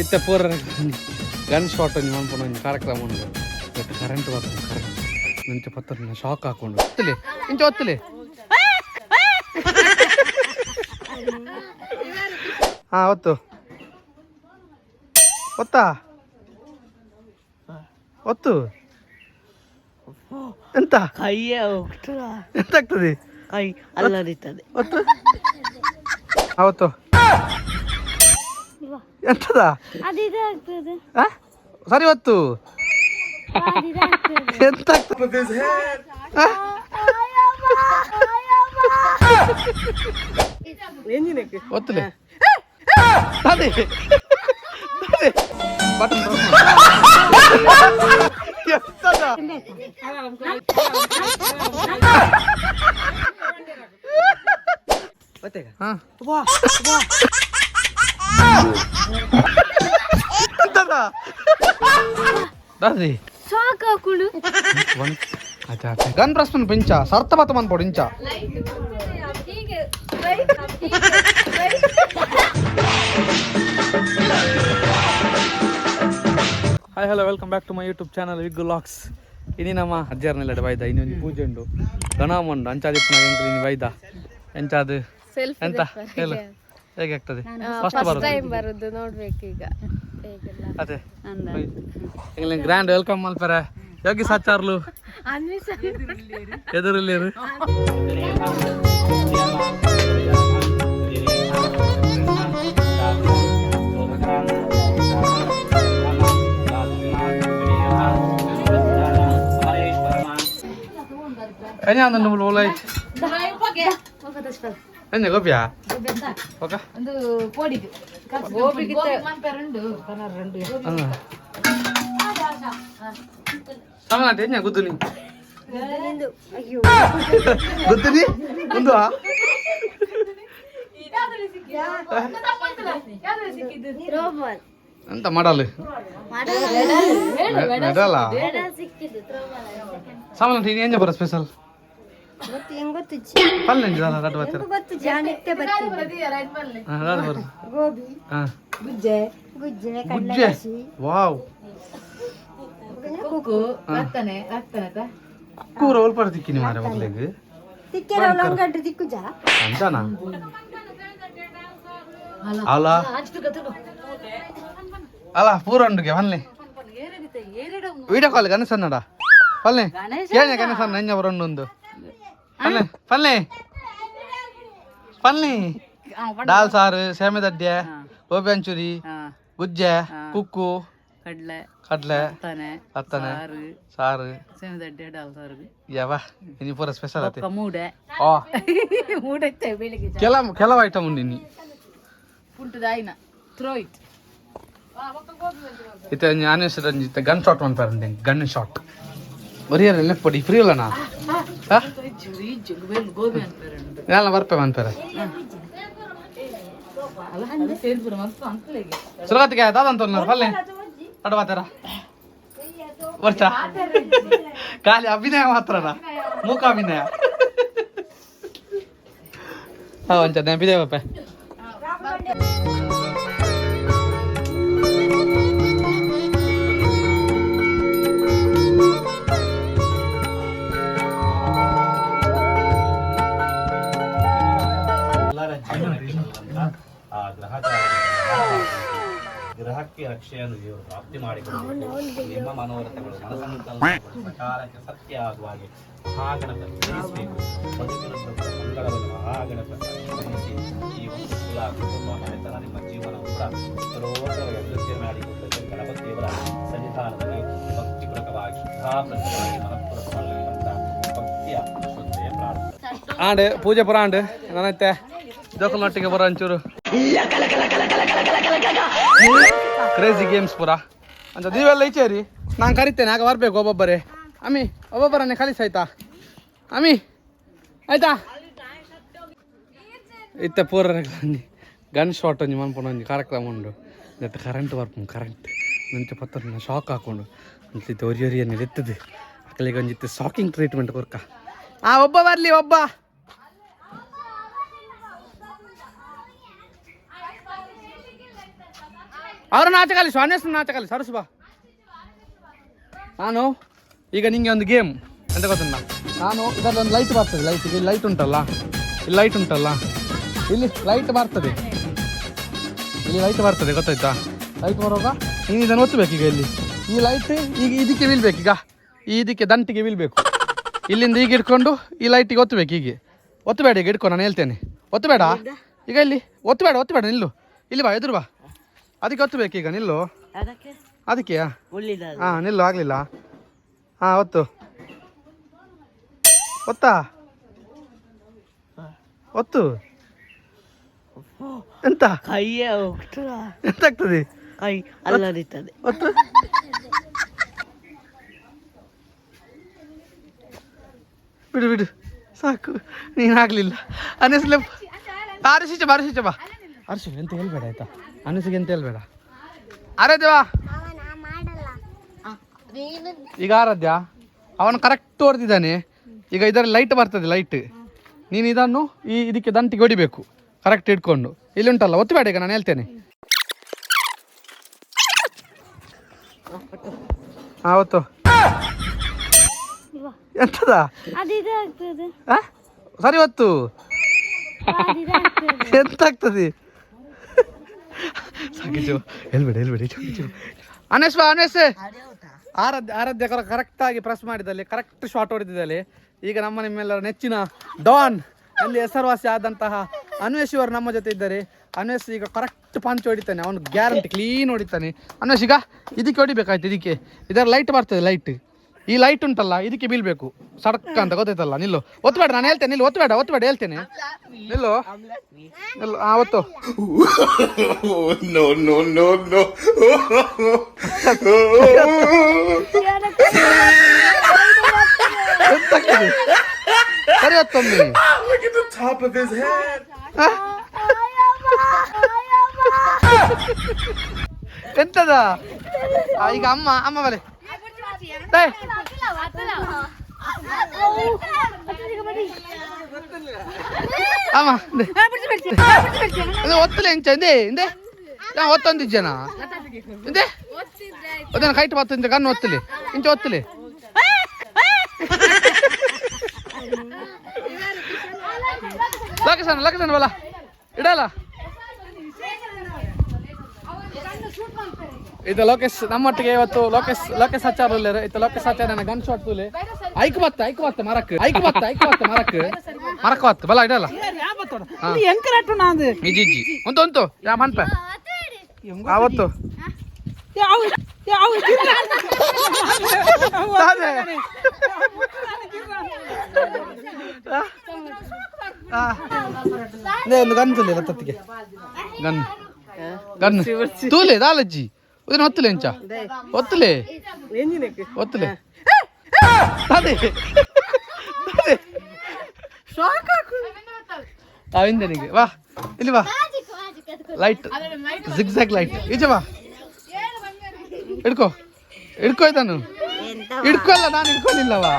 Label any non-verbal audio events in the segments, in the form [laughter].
ಇತ್ತೆ ಪೂರ gun shot ಮನ್ಪುನ ಒಂಜಿ ಕಾರ್ಯಕ್ರಮ ಬಟ್ ಕರೆಂಟ್ ಬರ್ತದೆ ಕರೆಂಟ್ ನಂಚೆ ಪತ್ತ ಶಾಕ್ ಹಾಕೊಂಡು ಒತ್ತಲಿ ಇಂಚ ಒತ್ತಲಿ. ಹಾ ಒತ್ತು. ಒತ್ತಾ? ಒತ್ತು. ಎಂತ? ಕೈಯೇ ಹೋಗ್ತದ ಎಂತ ಆಗ್ತದೆ ಕೈ ಅಲ್ಲರಿತದೆ ಒತ್ತು. ಅವತ್ತು ಎಂತದ? ಸರಿ ಒತ್ತು ಎಂತ ಒತ್ತಲೆ. ಅದೇ. ಬಟನ್ ಎಂತದ? ಹಾ. ಸಾಕು ಹಾಕೊಂಡು ಗನ್ ಪ್ರಶ್ನೆ ಪಿಂಚ ಸರ್ತ ಬತ್ತ ಇಂಚ ಹೀಗೆ hi hello welcome back to my YouTube channel vlogs ಇನಿ ನಮ್ಮ ಅಜ್ಜಾರ್ನೆಲ್ಲ ಬೈದ ಇನ್ನೊಂದು ಪೂಜೆ ಉಂಡು ಗಣಮಂಡು ಅಂಚಾದಿಪ್ಪನಾಗ ಎಂಕ್ಲು ಬೈದ. ಎಂಚಾದು? ಎಂತ? ಹೇಳು. ಹೇಗೆ ಆಗ್ತದೆ ಫಸ್ಟ್ ಬರೋದು ಟೈಮ್ ಬರುದು ನೋಡ್ಬೇಕು ಈಗ ಹೇಗೆಲ್ಲ ಅದೇ ಇಲ್ಲಿ ಗ್ರ್ಯಾಂಡ್ ವೆಲ್ಕಮ್ ಮಲ್ಪರ ಯೋಗಿ ಸಾಚಾರ್ಲು ಅನ್ವಿಸ ಎದುರಲ್ಲಿ Kayaknya anda nunggu mulai. Ini kopi ya? Oke. En dua beli ya? Dua beli kan? Oke. Hendu kodi. Dua beli kita. Dua beli empat rendu, karena rendu ah. ah. ya. Um. Ayo ayo. Ah. Angan ada nya? Kudu nih. Kudu nih. Ayo. Kudu nih? Kudu ha? Kudu nih. Dia berisi kia. Kita pun telah si. Berisi kia. Trouble. Entah mana lah. Mana lah? Berisi kia trouble lah. Sama nanti ini aja para special. ಗೊತ್ತು ಹೆಂಗ್ ಗೊತ್ತು ಗೋಬಿ. ಗುಜ್ಜೆ. ಗುಜ್ಜೆ ಕುಕ್ಕು ಪರ ತಿಕ್ಕಿನಿ ಮಾರ ತಿಕ್ಕುಜ? ಅಂತಾನ ಅಲ್ಲ. ಅಲ್ಲ. ಪೂರ ಉಂಡುಗೆ ಬನ್ನಿ ವಿಡಿಯೋ ಕಾಲ್ ಗಣೇಶನ್ನಡ ಬರೊಂದು ಪಲ್ಲೆ ಪಲ್ಲೆ. ಪಲ್ಲೆ. ದಾಲ್ ಸಾರು ಸೇಮೆದಡ್ಡೆ ಗೋಬಿ ಅಂಚೂರಿ ಗುಜ್ಜೆ ಕುಕ್ಕು ಕಡ್ಲೆ ಕಡ್ಲೆ ತಾನೆ ಹತ್ತನೆ ಸಾರು ಸೇಮೆದಡ್ಡೆ ದಾಲ್ ಸಾರು. ಯವ ಇನಿ ಪೂರ ಸ್ಪೆಷಲ್ ಆತಿ. ಮೂಡೆ. ಓ [laughs] ಮೂಡೆ ಬೆಳಿಗ್ಗೆ ಕೆಲ ಕೆಲವು ಐಟಮ್ ಉಂಡು ಇನಿ ಪುಂಟದಾಯಿನ ಥ್ರೋ ಇಟ್ ಇತ್ತೆ ಇತ್ತೆ ಗನ್ ಶಾಟ್ ಮಾಡ್ತಾರೆ ಗನ್ ಶಾಟ್ ಬರಿಯರ್ ನೆನಪಡಿ ಫ್ರೀ ಅಂತಾರೆ ಎಲ್ಲ ಬರ್ಪೆ ಮನ್ಪೇರೆ ಸುರಗತ್ತಿಗೆ ದಾದಂತ ಪಲ್ಲೆ ಅಡ ಬಾತಾರ ವರ್ಷ ಖಾಲಿ ಅಭಿನಯ ಮಾತ್ರನ ಮೂಕ ಅಭಿನಯ. ಹಾ ಒಂಚ ನೆನಪಿದೆ ಬಾಪೆ ಗ್ರಹಕ್ಕೆ ರಕ್ಷೆಯನ್ನು ದೇವರು ಪ್ರಾಪ್ತಿ ಮಾಡಿಕೊಂಡು ನಿಮ್ಮ ಮನೋರಥಗಳು ಪ್ರಕಾರಕ್ಕೆ ಸತ್ಯ ಆಗುವ ಹಾಗೆ ಮಹಾಗಣಪತಿ ಜಯಿಸಬೇಕು ಬದುಕಿನ ಮಂಗಳವನ್ನು ಮಹಾಗಣಪತಿ ಜಯಿಸಿ ಈ ಒಂದು ಕುಲ ಕುಟುಂಬ ಮನೆತನ ನಿಮ್ಮ ಜೀವನ ಕೂಡ ಸರ್ವೋತ್ತರ ಅಭಿವೃದ್ಧಿ ಮಾಡಿಕೊಂಡು ಗಣಪತಿ ದೇವರ ಸನ್ನಿಧಾನದಲ್ಲಿ ಭಕ್ತಿಪೂರ್ವಕವಾಗಿ ಶ್ರದ್ಧಾಪೂರ್ವಕವಾಗಿ ಮನಪೂರ್ವಕವಾಗಿರುವಂಥ ಭಕ್ತಿಯ ಶ್ರದ್ಧೆಯ ಪ್ರಾರ್ಥನೆ. ಆಂಡ್ ಪೂಜೆ ಪುರ ಆಂಡ್ ಜೋಕಲ್ನೊಟ್ಟಿಗೆ ಬರೋ ಅಂಚೂರು. ಕ್ರೇಜಿ ಗೇಮ್ಸ್ ಪುರ. ಅಂತ ನೀವೆಲ್ಲ ಈಚೇರಿ. ನಾನು ಕರಿತೇನೆ, ಆಗ ಬರ್ಬೇಕು ಒಬ್ಬೊಬ್ಬರೇ. ಅಮ್ಮಿ ಒಬ್ಬೊಬ್ಬರನ್ನೇ ಕಲಿಸಾಯ್ತಾ ಅಮ್ಮಿ ಆಯ್ತಾ? ಇತ್ತ ಪೂರ ಗನ್ ಶಾಟ್ ಒಂಜಿ ಮನ್ಪುನ ಒಂಜಿ ಕಾರ್ಯಕ್ರಮ ಉಂಡು. ನೆತ್ತ ಕರೆಂಟ್ ಬರ್ಪುಂಡು ಕರೆಂಟ್ ನಂಚೆ ಪತ್ತ ಶಾಕ್ ಹಾಕೊಂಡು. ಅಂತ ಒರಿ ಒರಿಯನ್ನು ಎತ್ತದು. ಅಕ್ಕಲಿಗೆ ಒಂಜಿತ್ತು ಶಾಕಿಂಗ್ ಟ್ರೀಟ್ಮೆಂಟ್ ಕೊರ್ಕ. ಆ, ಒಬ್ಬ ಬರಲಿ, ಒಬ್ಬ. ಅವ್ರನ್ನ ಆಚೆ ಸ್ವಾನೇಶ್ ಅನ್ಯಸ್ನ ಸರಸು ಬಾ ನಾನು ಈಗ ನಿಂಗೆ ಒಂದು ಗೇಮ್ ಎಂತ ಗೊತ್ತುಂಟ? ನಾನು ಇದರಲ್ಲಿ ಒಂದು ಲೈಟ್ ಬರ್ತದೆ ಲೈಟ್ ಇಲ್ಲಿ ಲೈಟ್ ಉಂಟಲ್ಲ? ಇಲ್ಲಿ ಲೈಟ್ ಉಂಟಲ್ಲ? ಇಲ್ಲಿ ಲೈಟ್ ಬರ್ತದೆ. ಇಲ್ಲಿ ಲೈಟ್ ಬರ್ತದೆ ಗೊತ್ತಾಯ್ತಾ? ಲೈಟ್ ಬರುವಾಗ ನೀನು ಇದನ್ನು ಒತ್ತಬೇಕು ಈಗ ಇಲ್ಲಿ. ಈ ಲೈಟ್ ಈಗ ಇದಕ್ಕೆ ಬೀಳ್ಬೇಕು ಈಗ. ಈ ಇದಕ್ಕೆ ದಂಟಿಗೆ ಬೀಳ್ಬೇಕು. ಇಲ್ಲಿಂದ ಈಗ ಇಟ್ಕೊಂಡು ಈ ಲೈಟಿಗೆ ಒತ್ತಬೇಕು ಹೀಗೆ. ಒತ್ತಬೇಡ ಈಗ ಇಟ್ಕೊ ನಾನು ಹೇಳ್ತೇನೆ. ಒತ್ತಬೇಡ? ಈಗ ಇಲ್ಲಿ. ಒತ್ತಬೇಡ ಒತ್ತಬೇಡ ನಿಲ್ಲು. ಇಲ್ಲಿ ಬಾ ಎದುರು ಬಾ. ಅದಕ್ಕೆ ಒತ್ತಬೇಕು ಬೇಕೀಗ ನಿಲ್ಲು. ಅದಕ್ಕೆ? ಅದಕ್ಕೆಯಾ? ಹಾಂ ನಿಲ್ಲು ಆಗಲಿಲ್ಲ. ಹಾಂ ಒತ್ತು ಒತ್ತಾ ಒತ್ತು ಎಂತ? ಕೈಯೇ ಹೋಗ್ತದ ಎಂತ ಆಗ್ತದೆ ಕೈ ಅಲ್ಲರಿತದೆ ಒತ್ತು ಬಿಡು ಬಿಡು. ಸಾಕು. ನೀನು ಆಗಲಿಲ್ಲ. ಬಾರಿಸಿಚ ಬಾರಿಸಿಚ ಬಾ. ಅರಸು ಎಂತ ಹೇಳ್ಬೇಡ ಆಯ್ತಾ? ಅನಿಸಿಗೆ ಎಂತ ಹೇಳ್ಬೇಡ? ಆರಾಧ್ಯವಾ ಈಗ ಆರಾಧ್ಯ? ಅವನು ಕರೆಕ್ಟ್ ಹೊಡೆದಿದ್ದಾನೆ ಈಗ ಇದರಲ್ಲಿ ಲೈಟ್ ಬರ್ತದೆ ಲೈಟ್ ನೀನು ಇದನ್ನು ಈ ಇದಕ್ಕೆ ದಂಟಿಗೆ ಹೊಡಿಬೇಕು. ಕರೆಕ್ಟ್ ಇಟ್ಕೊಂಡು ಇಲ್ಲಿ ಉಂಟಲ್ಲ ಒತ್ತಬೇಡ ಈಗ ನಾನು ಹೇಳ್ತೇನೆ. ಆವತ್ತು ಒತ್ತು. ಎಂತದ? ಸರಿ ಹೊತ್ತು ಎಂತ ಆಗ್ತದೆ? ಸಾಕಿಚು ಹೇಳ್ಬೇಡ ಹೇಳ್ಬೇಡಿ ಅನೇಶ್ ಬಾ ಅನೇಶ್ ಆರಾಧ್ಯ ಆರಾಧ್ಯ ಕರೆಕ್ಟಾಗಿ ಪ್ರೆಸ್ ಮಾಡಿದಲ್ಲಿ ಕರೆಕ್ಟ್ ಶಾಟ್ ಹೊಡೆದಿದ್ದಲ್ಲಿ ಈಗ ನಮ್ಮ ನಿಮ್ಮೆಲ್ಲರ ನೆಚ್ಚಿನ ಡಾನ್ ಅಲ್ಲಿ ಹೆಸರುವಾಸಿ ಆದಂತಹ ಅನ್ವೇಷ್ ಇವರು ನಮ್ಮ ಜೊತೆ ಇದ್ದಾರೆ. ಅನ್ವೇಷ್ ಈಗ ಕರೆಕ್ಟ್ ಪಂಚ್ ಹೊಡಿತಾನೆ. ಅವನು ಗ್ಯಾರಂಟಿ ಕ್ಲೀನ್ ಹೊಡಿತಾನೆ. ಅನ್ವೇಷ್ ಈಗ ಇದಕ್ಕೆ ಹೊಡಿಬೇಕಾಯ್ತು ಇದಕ್ಕೆ. ಇದರ ಲೈಟ್ ಬರ್ತದೆ ಲೈಟ್ ಈ ಲೈಟ್ ಉಂಟಲ್ಲ ಇದಕ್ಕೆ ಬೀಳ್ಬೇಕು ಸಡಕ್ ಅಂತ ಗೊತ್ತಾಯ್ತಲ್ಲ ನಿಲ್ಲು ಒತ್ತಬೇಡ ನಾನು ಹೇಳ್ತೇನೆ ನಿಲ್ಲು ಒತ್ತಬೇಡ ಒತ್ತಬೇಡ ಹೇಳ್ತೇನೆ ನಿಲ್ಲು ನಿಲ್ಲು ಹಾಂ ಒತ್ತು ಎಂತಾಗ್ತದೆ? ಸರಿ ಹೊತ್ತೊಮ್ಮೆ ಹ? ಎಂತದ ಆ, ಈಗ ಅಮ್ಮ ಅಮ್ಮ ಬಲೆ ಏ, ಅಮ್ಮ ದೆ. ಅದು ಒತ್ತಲೆ ಎಂಚ ಇಂದೆ ಇಂದೆ ನಾ ಒತ್ತೊಂದಿಜ್ಜನ ಇಂದೆ ಅದನ್ನ ಕೈಟ್ ಬತ್ತ ಕಣ್ಣು ಒತ್ತಲಿ. ಇಂಚ ಒತ್ತಲಿ. ಲೋಕೇಶನ್ ಲೋಕೇಶನ್ ಬಲ ಇಡಲ್ಲ? ಇದು ಲೋಕೇಶ್, ನಮ್ಮೊಟ್ಟಿಗೆ ಇವತ್ತು ಲೋಕೇಶ್ ಲೋಕೇಶ್ ಆಚಾರ ಇತ್ತು ಲೋಕೇಶ್ ಲೋಕೇಶ್ ನನ್ನ ಗನ್ ಶಾಟ್ ತುಲೆ ಐಕ್ ಬತ್ತ ಐಕ್ ಬತ್ತ ಮರಕ್ ಐಕ್ ಬತ್ತ ಐಕ್ ಬತ್ತ ಮರಕ್ ಮರಕ್ ಬತ್ತ ಬಲ ಇಡಲ್ಲ ಎಂಕರಟ್ಟು ನಾಂದು ಒಂತು ಯಾ, ಮನ್ಪ. ಆವತ್ತು. ಒಂದು ಗನ್ ತುಲೆ ರತ್ತತ್ತಿಗೆ ಗನ್ ದಾಲಜ್ಜಿ. ಉದಿನ ಒತ್ತಲೆ ಎಂಚ? ಒತ್ತಲೆ ಒತ್ತಲೆ ಅದೇ. ಅದೇ. ಅವಿಂದನಿಗೆ ವಾ ಇಲ್ಲಿ ವಾ. ಲೈಟ್ ಜಿಗ್ಜಾಗ್ ಲೈಟ್ ಈಚೆ ಬಾ ಹಿಡ್ಕೋ. ಹಿಡ್ಕೋ ಇದನ್ನು. ಹಿಡ್ಕೊಲ್ಲ ನಾನು ಹಿಡ್ಕೊಳ್ಳಿಲ್ಲವಾ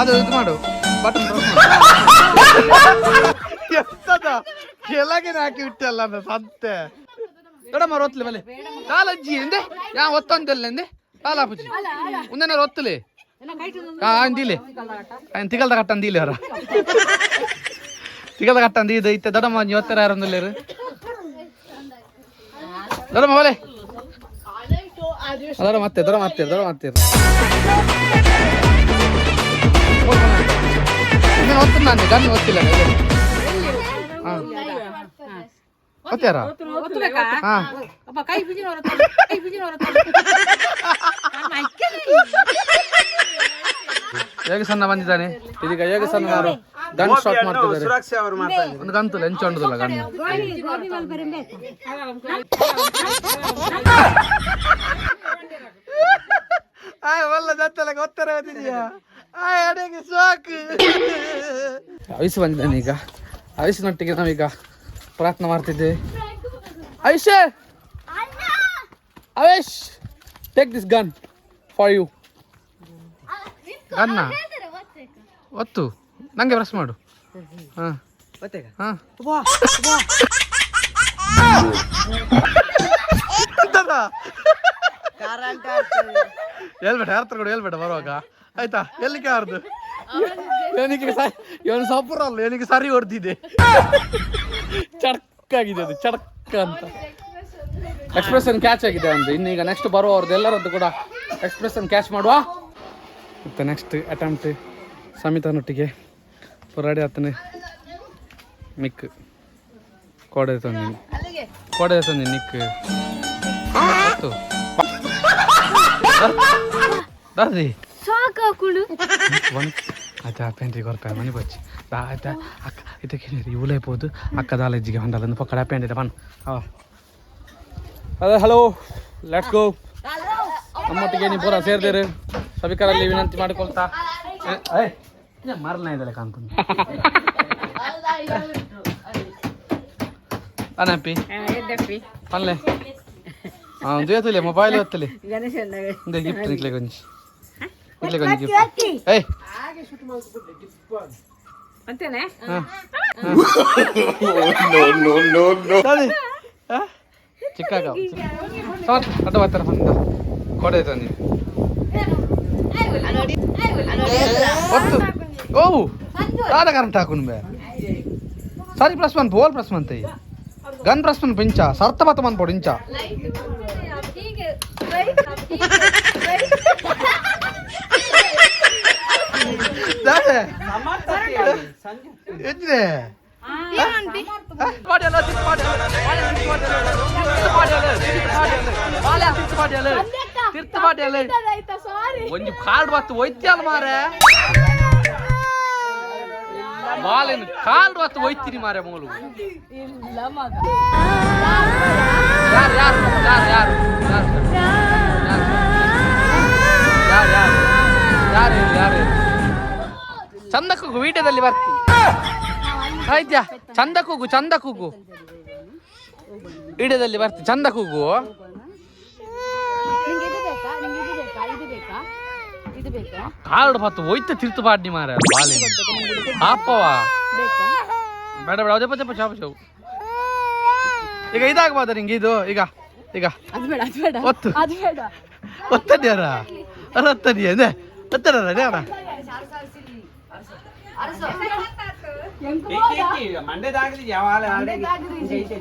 ಅದು ಇದು ಮಾಡು. ಬಟನ್ ಕೆಳಗೆ ಹಾಕಿ ಬಿಟ್ಟಲ್ಲ ನಾನು ಸಂತೆ. ದೊಡ್ಡಮ್ಮವ್ರು ಬಲೆ ಕಾಲಜ್ಜಿ ಎಂದೆ ಯಾ ಒತ್ತಂತಲ್ಲ ಎಂದೆ ಕಾಲಾಪುಜಿ ಒಂದೇನಾರು ಒತ್ತಲೆ ಅಂದಿಲೆ ತಿಗಲ್ದ ಕಟ್ಟ ಅಂದಿಲೆ ಅವರ ತಿಗಲ್ದ ಕಟ್ಟ ಅಂದಿ ಇದು ಇತ್ತೆ ದೊಡ್ಡಮ್ಮ ಇವತ್ತರ ಯಾರು ಅಂದಲ್ಲೇರು ದೊಡ್ಡಮ್ಮ ಹೋಲೆ ಅದರ ಮತ್ತೆ ದೊಡ್ಡ ಮತ್ತೆ ದೊಡ್ಡ ಮತ್ತೆ ಒತ್ತು ನಾನು ಗನ್ ಒತ್ತಿಲ್ಲ ಹಾಂ ಒತ್ತಾರ ಅಪ್ಪ ಕೈ? ಬಿಜಿನ ಕೈ ಬಿಜಿನ ಹೇಗೆ ಸಣ್ಣ ಬಂದಿದ್ದಾನೆ? ಇದೀಗ ಹೇಗೆ ಸಣ್ಣ ಅವರು? ಶಾಟ್ ಮಾಡ್ತಿದ್ದಾರೆ. ಅವರು ಒಂದು ಗಂತು ಲಂಚ್ ಒಲ್ಲ ದತ್ತಲ ಬಂದಿದ್ದಾನೆ ಈಗ. ಆಯುಷ್ ನಾವೀಗ ಪ್ರಯತ್ನ ಮಾಡ್ತಿದ್ದೇವೆ Ayush Avesh take this gun for you ಗನ್ನ ಒತ್ತು. ನಂಗೆ ಬ್ರಷ್ ಮಾಡು. ಹಾಂ. ಹಾಂ. ಕರೆಂಟ್ ಆಗ್ತದೆ ಹೇಳ್ಬೇಡ ಯಾರ ಕೂಡ ಹೇಳ್ಬೇಡ ಬರುವಾಗ. ಆಯ್ತಾ? ಎಲ್ಲಿಗೆ ಯಾರ್ದು ಸ ಇವನು ಸಪುರ ಅಲ್ಲ. ಇವನಿಗೆ ಸರಿ ಹೊಡೆದಿದೆ? ಚಡಕ್ಕಾಗಿದೆ ಅದು ಚಡಕ್ ಅಂತ. ಎಕ್ಸ್ಪ್ರೆಷನ್ ಕ್ಯಾಚ್ ಆಗಿದೆ ಒಂದು ಇನ್ನೀಗ ನೆಕ್ಸ್ಟ್ ಬರುವವ್ರದ್ದು ಎಲ್ಲರದ್ದು ಕೂಡ ಎಕ್ಸ್ಪ್ರೆಷನ್ ಕ್ಯಾಚ್ ಮಾಡುವ. ಮತ್ತು ನೆಕ್ಸ್ಟ್ ಅಟೆಂಪ್ಟ್ ಸಮಿತನೊಟ್ಟಿಗೆ ಪುರಾಡಿ ಆಗ್ತಾನೆ ಮಿಕ್ ಕೋಡೆ ತಂದಿ ಕೋಡೆ ತಂದಿ ನಿಕ್ ಆಯ್ತು అయితే ఆ ಪೆಂಟಿಗೆ ಹೊರಪಾಯ ಮನೆ ಬಚ್ಚಿ ಆಯ್ತಾ ಅಕ್ಕ ಇದಕ್ಕೆ ಇವಳೇ పోదు అక్క దాలేజ్కి ఉండాలి అందుకు అక్కడ పెయింట్ అయితే పను అదే హలో ಲೆಟ್ಸ್ ಗೋ ಅಮ್ಮೊಟ್ಟಿಗೆ ನೀವು ಪೂರ ಸೇರ್ದೇರು ಸಭಿಕರಲ್ಲಿ ವಿನಂತಿ ಮಾಡಿಕೊಳ್ತಾ ಮರಣ ಇದೆಲ್ಲ ಕಾಣ್ತೀನಿ ಅನಪ್ಪಿ ಪನ್ಲೆ ಹಾಂ ಜೊತೆಲೆ ಮೊಬೈಲ್ ಹೊತ್ತಲೆ ಗಣೇಶ ಗಿಫ್ಟ್ ನಿಕ್ಲೆ ಗೊಂಚಿ ಅಂತೇನೆ? ಚಿಕ್ಕ ಸಾಕು ಅಡ್ಡ ಬರ್ತಾರೆ ಹಂಗ ಕೊಡೆ ತಂದಿನಿ ಒತ್ತು. ಓ. ತಾದ ಕರೆಂಟ್ ಹಾಕೊಂಡು ಬೇ. ಸಾರಿ ಪ್ಲಸ್ ಒನ್ ಬೋಲ್ ಪ್ಲಸ್ ಒನ್ ತೈ ಗನ್ ಪ್ಲಸ್ ಒನ್ ಪಿಂಚ ಸರ್ತ ಮತ ಮನ್ಪೋಡು ಇಂಚ. ಎದ್ದೆ ಪಾಡ್ಯಾಲ ಸಿಕ್ಸ್ ಪಾಡ್ಯಾಲ ಸಿಕ್ಸ್ ಪಾಡ್ಯಾಲ ತೀರ್ಥ ಪಾಡ್ಯಾಲ ಕಾರ್ಡ್ ಬತ್ತು ಮಾರೆ? ಬಾಲಿನ ಕಾರ್ಡ್ ಬತ್ತು ಒಯ್ತೀನಿ ಮಾರೆ ಮೂಲು. ಇಲ್ಲ ಮಗ ಯಾರು ಯಾರು? ಯಾರು ಯಾರು? ಯಾರು ಯಾರು? ಯಾರು ಯಾರು ಯಾರು? ಚಂದ ಕೂಗು ವಿಡಿಯೋದಲ್ಲಿ ಬರ್ತೀನಿ. ಆಯ್ತಾ ಚಂದ ಕೂಗು ಚಂದ ಕೂಗು ವಿಡಿಯೋದಲ್ಲಿ ಬರ್ತೀನಿ ಚಂದ ಕೂಗು ಕಾರ್ಡ್ ಪಾತು ಒಯ್ತ ತಿರ್ತು ಪಾಡ್ನಿ ಮಾರ ಬಾಲಿ ಅಪ್ಪವ ಬೇಡ ಬೇಡ ಅದೇ ಪಚ ಪಚಾಪ ಚೌ ಈಗ ಇದಾಗಬಾರ್ದ ನಿಂಗೆ ಇದು? ಈಗ ಈಗ. ಒತ್ತು ಒತ್ತಡಿಯಾರ ಅಲ್ಲ ಒತ್ತಡಿ ಅದೇ ಒತ್ತಡ 알았어. ಮಂಡೆ ದಾಗಲಿ ಯಾವ ಹಾಲು ಆಲ್ರೆಡಿ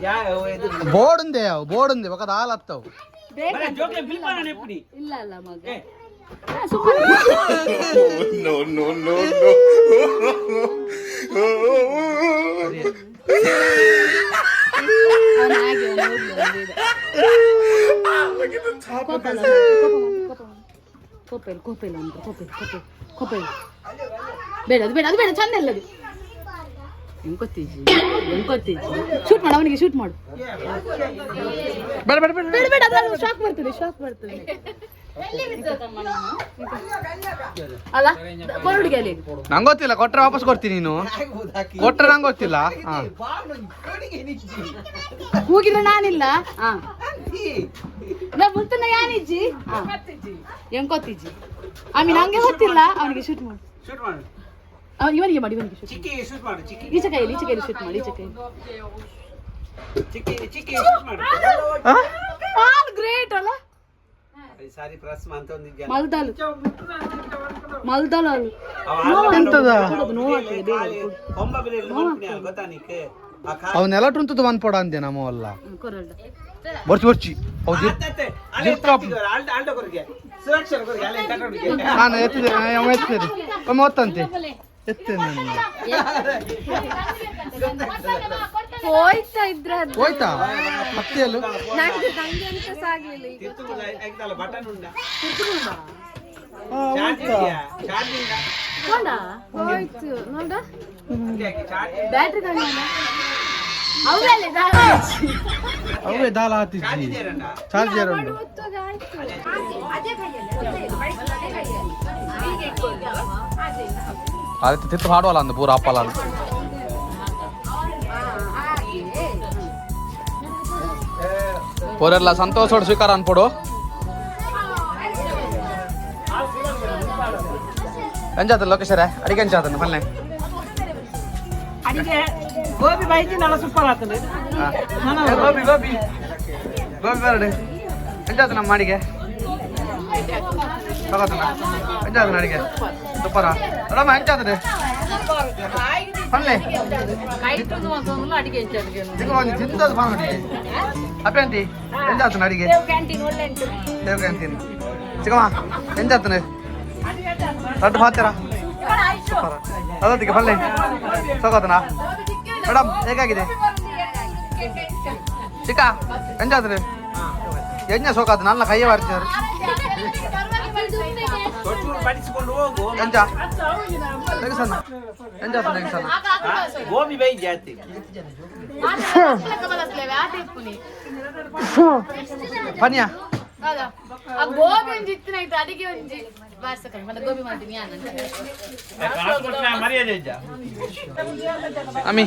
ಯಾವ ಇದು బోడుంది బోడుంది ఒక దాలత్తావు ಬೇಕಂತ ಜೋಕ್ಲೆ ಬಿಲ್ ಮಾಡೋಣ ಎಪ್ಪಡಿ ಇಲ್ಲ ಅಲ್ಲ ಮಗ ಏ. ಹಾ, ಸುಮ್ಮನೆ no, no, no, no. ಅವ್ನು ಹಾಗೆ ಅವ್ನು ಹೋಗ್ಲಿ, ಅವ್ನು ಇದೆ. Look at the top of ಕೋಪ ಅಲ್ಲ, ಕೋಪ, ಕೋಪ, ಕೋಪ. ಕೋಪ ಇಲ್ಲ, ಕೋಪ ಇಲ್ಲ ಅಂತ, ಕೋಪ ಇಲ್ಲ, ಕೋಪ ಇಲ್ಲ, ಕೋಪ ಇಲ್ಲ. ಬೇಡ ಅದು ಬೇಡ ಅದು ಬೇಡ ಚಂದ ಇಲ್ಲ ಅದು. ಎಂಕೊತ್ತೀಜಿ ಎಂಕೊತ್ತೀಜಿ ಶೂಟ್ ಮಾಡು ಅವನಿಗೆ ಶೂಟ್ ಮಾಡು. ಬೇಡ ಬೇಡ ಬೇಡ. ಬೇಡ ಬೇಡ ಅದು ಶಾಕ್ ಬರ್ತದೆ ಶಾಕ್ ಬರ್ತದೆ ಅಲ್ಲ ಕೊರಡಿಗೆ ಅಲ್ಲಿ ನಂಗೆ ಗೊತ್ತಿಲ್ಲ ಕೊಟ್ರೆ ವಾಪಸ್ ಕೊಡ್ತೀನಿ ನೀನು. ಕೊಟ್ರೆ ನಂಗೆ ಗೊತ್ತಿಲ್ಲ. ಹಾ. ಹೋಗಿದ್ರೆ ನಾನಿಲ್ಲ. ಹಾ. ನಾ ಮುಂತನ ಯಾನಿಜ್ಜಿ? ಎಂಕೊತ್ತಿಜ್ಜಿ ಆಮೇಲೆ ನಂಗೆ ಗೊತ್ತಿಲ್ಲ. ಅವನಿಗೆ ಶೂಟ್ ಮಾಡು. ಅವ- ಇವನಿಗೆ ಮಾಡಿ ಇವನಿಗೆ ಶೂಟ್ ಚಿಕ್ಕಿ ಶೂಟ್ ಮಾಡು ಚಿಕ್ಕಿ ಈಚೆ ಕೈಯಲ್ಲಿ ಈಚೆ ಶೂಟ್ ಮಾಡಿ ಈಚೆ ಕೈ ಚಿಕ್ಕಿ ಚಿಕ್ಕಿ ಆಲ್ ಗ್ರೇಟ್ ಅಲ್ಲ? ಸಾರಿ ಗೊತ್ತಾ ನಿಕ್ಕೆ ಅವನ್ನೆಲ್ಲ ಟುಂತದ ಒಂದ್ ಪಡ ಅಂದೆ ನಮ್ಮ ಅಲ್ಲ. ಬರ್ಚಿ ಬರ್ಚಿ. ನಾನು ಎತ್ತಿದ್ದೇನೆ ಎತ್ತಿದ್ದೇನೆ ಒಮ್ಮೆ ಎತ್ತಂತೆ ಹೋಯ್ತಾ ಇದ್ರ ಹೋಯ್ತಾ? ನಂಗೆ ನಂಗೆ ಅಂತ ಸಾಗ್ಲಿಲ್ಲ ಈಗ. ಹೋಯ್ತು? ನೋಡ. ಬ್ಯಾಟ್ರಿ ಕಾಣ ಅವಳಲ್ಲಿ ಅವೇ ದಾಲ ಹತ್ತಿದ್ದಿ ಚಾರ್ಜರ್ ಉಂಟು ಅದಕ್ಕೆ అది తిప్పి ఆడవాళ్ళ అందు పూర ఆపాల పోరెల్లా సంతోషోడు స్వీకారాన్ని పోడు ಎಂಜಾತ ಲೋಕೇಶರ ಅಡಿಗೆ ಎಂಜಾತ ಮಲ್ಲೆ ಅಡಿಗೆ ಗೋಬಿ ಬೈಜಿ ನಲ್ಲ ಸೂಪರ್ ಆಗ್ತದೆ ಗೋಬಿ ಗೋಬಿ ಗೋಬಿ ಬರಡು ಎಂಜಾತ ನಮ್ಮ ಅಡಿಗೆ ತಗೋತನ ಎಂಜಾತ ಅಡಿಗೆ ಸೂಪರ ನೋಡಮ್ಮ ಎಂಜಾತದೆ ಪಲ್ಲೆ ಅಡಿಗೆ ಹೆಚ್ಚು ಈಗ ಒಂದು ತಿಂದದ್ದು ಮಾಡಿ ಅಪ್ಪಂತಿ ಎಂಜಾತನ ಅಡಿಗೆ ಕ್ಯಾಂಟೀನ್ ಒಳ್ಳೆ ಉಂಟು ದೇವ್ ಕ್ಯಾಂಟೀನ್ ಚಿಕ್ಕಮ್ಮ ಎಂಜಾತನೆ ದೊಡ್ಡ ಮಾತಾರ ಸೂಪರ ಅದೊತ್ತಿಗೆ ಪಲ್ಲೆ ತಗೋತನ ಮೇಡಮ್ ಹೇಗಾಗಿದೆ ಚಿಕ್ಕ ಎಂಜಾತ್ರೆ ಎಂಜ ಸೋಕಾತ ನನ್ನ ಕೈಯ ಬರ್ತಾರೆ ಅಮ್ಮಿ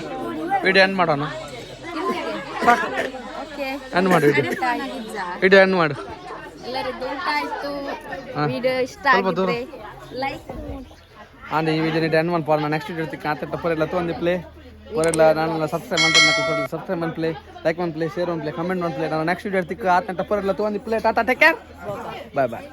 ವಿಡಿಯೋ ಎಂಡ್ ಮಾಡೋಣ. ಎಂಡ್ ಮಾಡು ವಿಡಿಯೋ ವಿಡಿಯೋ ಮಾಡು. ಎಲ್ಲರೂ ಆಯ್ತು. ವಿಡಿಯೋ ಇಷ್ಟ. ಆಗಿದ್ರೆ ಲೈಕ್ ಆಂಡ್ ಈ ವಿಡಿಯೋ ಎಂಡ್ ಮಾಡಿ ಪಾಲ್ ನೆಕ್ಸ್ಟ್ ವಿಡಿಯೋ ತಿಕ್ಕ ಆತ ತಪ್ಪರೆಲ್ಲ ತೊಂದು ಪ್ಲೇ ಪರೆಲ್ಲ ನಾನು ಸಬ್ಸ್ಕ್ರೈಬ್ ಮಾಡ್ತೀನಿ. ಸಬ್ಸ್ಕ್ರೈಬ್ ಮಾಡಿ ಪ್ಲೇ ಲೈಕ್ ಮಾಡಿ ಪ್ಲೇ ಶೇರ್ ಮಾಡಿ ಪ್ಲೇ ಕಮೆಂಟ್ ಮಾಡಿ ಪ್ಲೇ ನಾನು ನೆಕ್ಸ್ಟ್ ವಿಡಿಯೋ ತಿಕ್ಕ ಆತ ತಪ್ಪರೆಲ್ಲ ತೊಂದು ಪ್ಲೇ ಟಾಟಾ ಟೇಕ್ ಕೇರ್ ಬಾಯ್ ಬಾಯ್